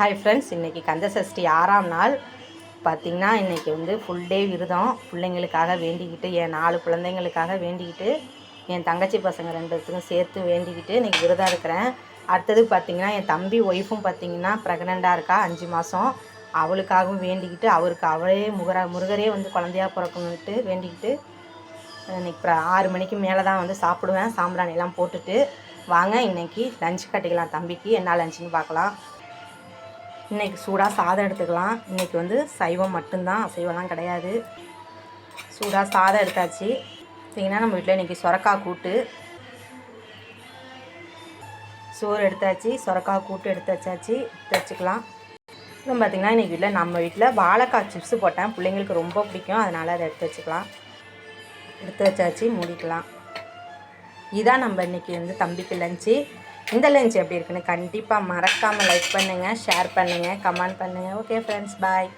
Hi friends இன்றைக்கி கந்த சஷ்டி ஆறாம் நாள். பார்த்திங்கன்னா இன்றைக்கி வந்து ஃபுல் டே விரதம். பிள்ளைங்களுக்காக வேண்டிக்கிட்டு என் நாலு குழந்தைங்களுக்காக வேண்டிக்கிட்டு என் தங்கச்சி பசங்க ரெண்டுத்துக்கும் சேர்த்து வேண்டிக்கிட்டு இன்றைக்கி விரதம் இருக்கிறேன். அடுத்தது பார்த்திங்கன்னா என் தம்பி ஒய்ஃபும் பார்த்திங்கன்னா ப்ரெக்னெண்ட்டாக இருக்கா அஞ்சு மாதம் அவளுக்காகவும் வேண்டிக்கிட்டு அவருக்கு அவளே முகரா முருகரே வந்து குழந்தையா பிறக்கணுன்ட்டு வேண்டிக்கிட்டு இன்னைக்கு ஆறு மணிக்கு மேலே தான் வந்து சாப்பிடுவேன். சாம்பிராணியெல்லாம் போட்டுட்டு வாங்க இன்னைக்கு லஞ்ச் கட்டிக்கலாம் தம்பிக்கு. என்ன லஞ்சுன்னு பார்க்கலாம் இன்றைக்கி சூடாக சாதம் எடுத்துக்கலாம். இன்றைக்கி வந்து சைவம் மட்டும்தான். அசைவம்லாம் கிடையாது. சூடாக சாதம் எடுத்தாச்சு. பார்த்திங்கன்னா நம்ம வீட்டில் இன்றைக்கி சுரக்காய் கூட்டு. சோறு எடுத்தாச்சு. சொரக்காய் கூட்டு எடுத்து வச்சாச்சு. எடுத்து வச்சுக்கலாம். அப்புறம் பார்த்திங்கன்னா இன்றைக்கி வீட்டில் நம்ம வீட்டில் வாழைக்காய் சிப்ஸ் போட்டேன். பிள்ளைங்களுக்கு ரொம்ப பிடிக்கும். அதனால் அதை எடுத்து வச்சுக்கலாம். எடுத்து வச்சாச்சு. மூடிக்கலாம். இதான் நம்ம இன்றைக்கி வந்து தம்பிக்கு லஞ்சு இந்த லஞ்ச் எப்படி இருக்குன்னு கண்டிப்பாக மறக்காமல் லைக் பண்ணுங்கள் ஷேர் பண்ணுங்கள் கமெண்ட் பண்ணுங்கள் ஓகே ஃப்ரெண்ட்ஸ் பாய்